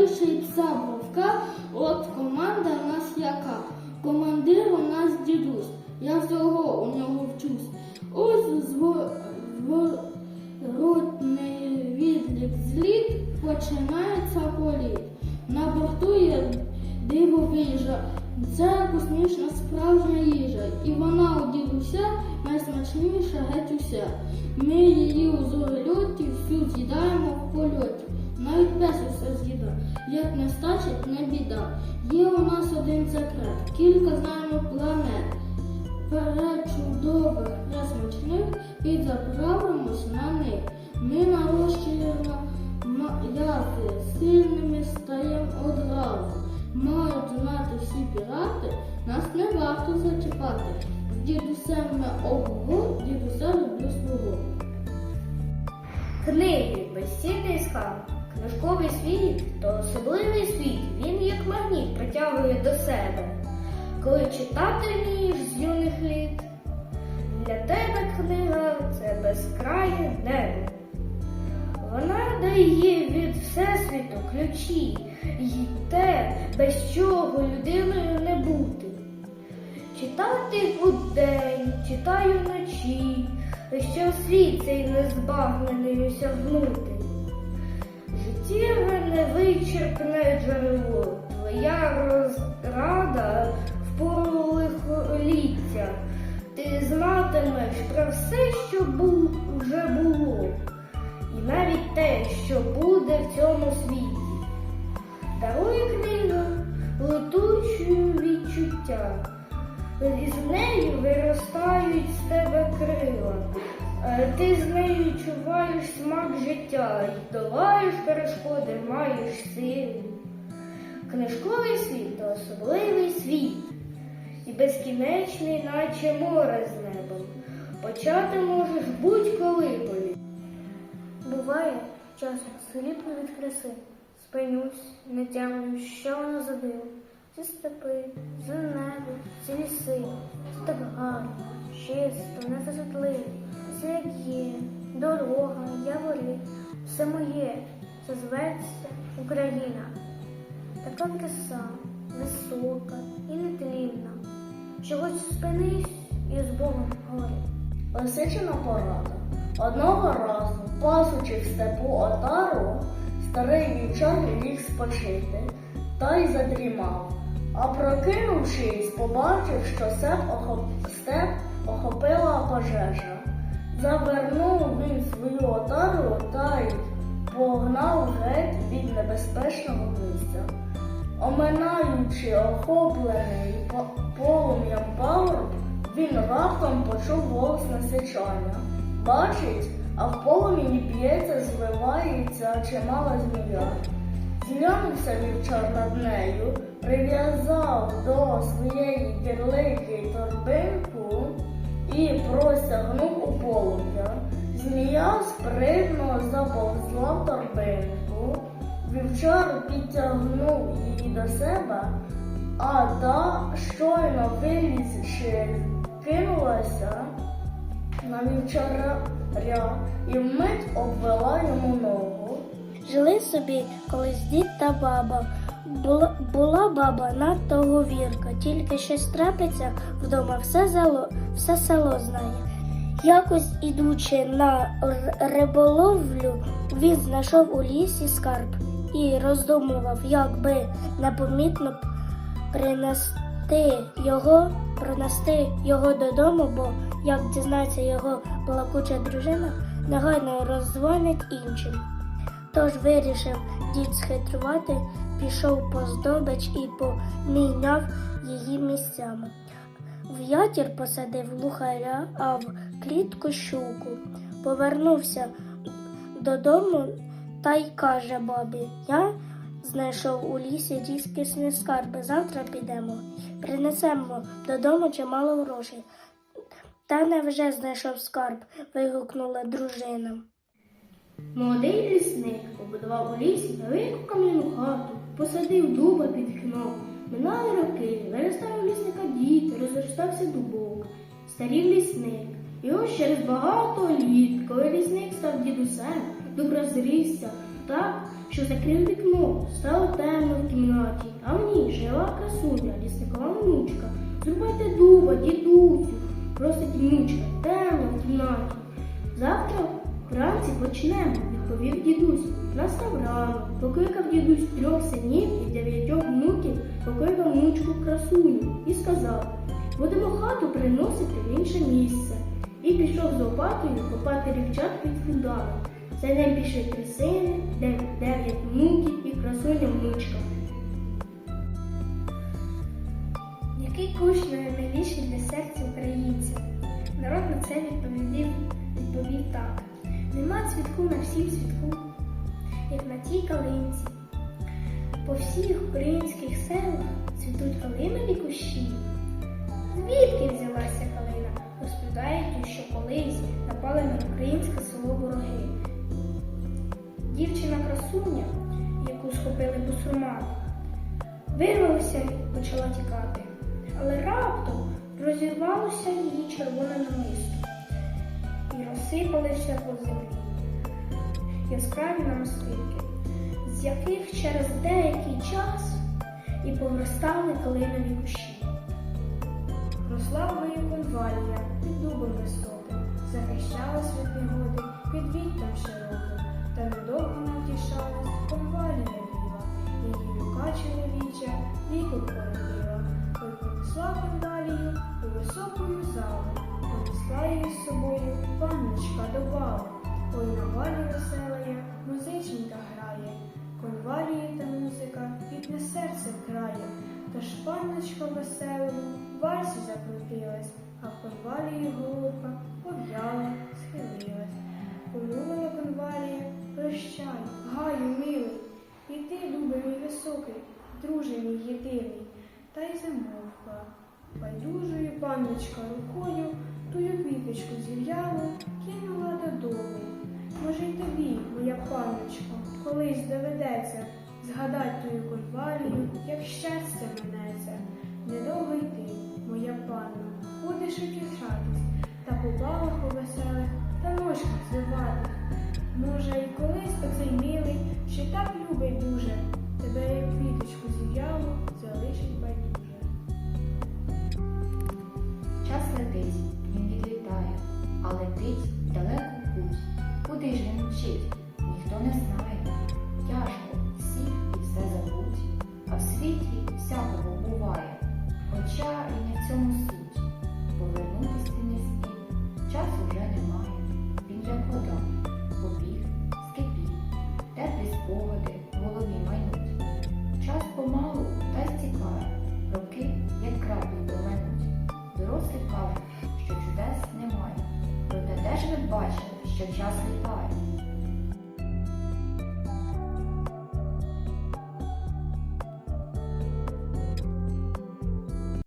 Пса бровка, от команда в нас яка. Командир у нас дідусь, я всього у нього вчусь. Ось зворотний відлік зліт починається політ. На борту є дивовижа, це космічна справжня їжа, і вона у дідуся найсмачніша геть уся. Ми її у зорельоті всю з'їдаємо в польоті. Навіть пес усе з'їда, як не стачить, не біда. Є у нас один секрет, кілька знаємо планет. Перечудових, пресмачних підзаправимось на них. Ми нарощуємо м'язи, сильними стаємо одразу. Мають знати всі пірати, нас не варто зачіпати. З дідусем ми ого, дідуся люблю свого. Книги безцінний скарб. Книжковий світ то особливий світ. Він як магніт притягує до себе. Коли читати вмієш з юних літ, для тебе книга це безкрає небо. Вона дає від всесвіту ключі, і те, без чого людиною не бути. Читати удень, читаю вночі, що світ цей незбагнений осягнути. Життєве невичерпне джерело, твоя розрада в пору лихоліття. Ти знатимеш про все, що бу- вже було, і навіть те, що буде в цьому світі. Дарує книга летучі відчуття. Із нею виростають з тебе крила. Ти з нею відчуваєш смак життя, і долаєш перешкоди, маєш сили. Книжковий світ то особливий світ, і безкінечний, наче море з небом. Почати можеш будь-коли політ. Буває, часом сліпну від краси, спинюсь, не тямлю, що воно за диво. Ці степи, за небо, ці ліси, це так гарно, чисто, незасудливо, все як є, дорога, явори, все моє, це зветься Україна. Така краса, висока і нетлінна. Чогось спинись і з Богом говори. Лисичина порада. Одного разу, пасучи в степу отару, старий вівчар ліг спочити та й задрімав. А прокинувшись, побачив, що степ охопила пожежа. Завернув він свою отару та й погнав геть від небезпечного місця. Оминаючи охоплений полум'ям пагорб, він раптом почув голос насичання. Бачить, а в полум'ї б'ється, звивається чимала змія. Зглянувся вівчар над нею, прив'язав до своєї кірлики торбинку і простягнув у полум'я. Змія спритно заповзла торбинку. Вівчар підтягнув її до себе, а та, щойно вилізши, кинулася на вівчаря і вмить обвела йому ногу. Жили собі колись дід та баба. Була, була баба надто говірка, тільки щось трапиться вдома, все, зало, все село знає. Якось ідучи на риболовлю, він знайшов у лісі скарб і роздумував, як би непомітно принести його, пронести його додому, бо як дізнається його балакуча дружина, негайно роздзвонить іншим. Тож вирішив дід схитрувати, пішов по здобич і поміняв її місцями. В ятір посадив лухаря, а в клітку щуку. Повернувся додому та й каже бабі: Я знайшов у лісі різкісні скарби. Завтра підемо. Принесемо додому чимало грошей. Та невже знайшов скарб? вигукнула дружина. Молодий лісник побудував у лісі велику кам'яну хату, посадив дуба під вікном. Минали роки, виростав у лісника дід, розростався дубок. Старів лісник, І ось через багато літ, коли лісник став дідусем, дуб розрісся так, що закрив вікно, стало темно в кімнаті, а в ній жила красуня, лісникова внучка. Зрубайте дуба, дідусю, просить внучка, темно в кімнаті. Завтра вранці почнемо, відповів дідусь. Настав ранок, покликав дідусь трьох синів і дев'ятьох внуків, покликав внучку красуню і сказав, будемо хату приносити в інше місце. І пішов з лопатою копати рівчак під фундамент. За ним пішли три сини, дев'ять внуків і красуня внучка. Який кущ наймиліший для серця українця? Народ на це відповів, відповів так. Нема цвітку на всім світку, як на тій калинці. По всіх українських селах цвітуть калинові кущі. Звідки взялася калина? Розповідають, що колись напали на українське село вороги. Дівчина красуня, яку схопили бусурмани, вирвалася і почала тікати. Але раптом розірвалося її червоне намисто розсипалися по землі яскраві намистинки, з яких через деякий час і повростали калинові кущі. Росла в мою конвалія під дубом ой на веселая, музиченька грає, конвалії та музика бідне серце крає, Тож панночка веселому в вальсі закрутилась, а в конвалії голубка пов'яла, схилилась. Помовила конвалія, прощай, гаю, милий, і ти, дубе мій високий, друже мій єдиний, та й замовкла. Байдужою панночка рукою тую квіточку зів'ялу, кинула додому. Може, й тобі, моя панночко, колись доведеться згадать тую конвалію, як щастя минеться. Недовго йти, моя панно, будеш утішатись, та по балах у веселих та ножках звиватих. Може, й колись оцей милий, що так любить дуже, тебе як квіточку зів'ялу залишить байдуже. Час летить, мчить? Ніхто не знає. Тяжко всіх і все забудь, а в світі всякого буває. Хоча і не в цьому суть. Повернутись ти не спів, часу вже немає. Він як вода, побіг, скипів, теплі спогади в голові майнуть. Час помалу та стікає, роки, як краплі проминуть. Дорослі кажуть, що чудес немає. Проте де ж ви бачили, що час літає?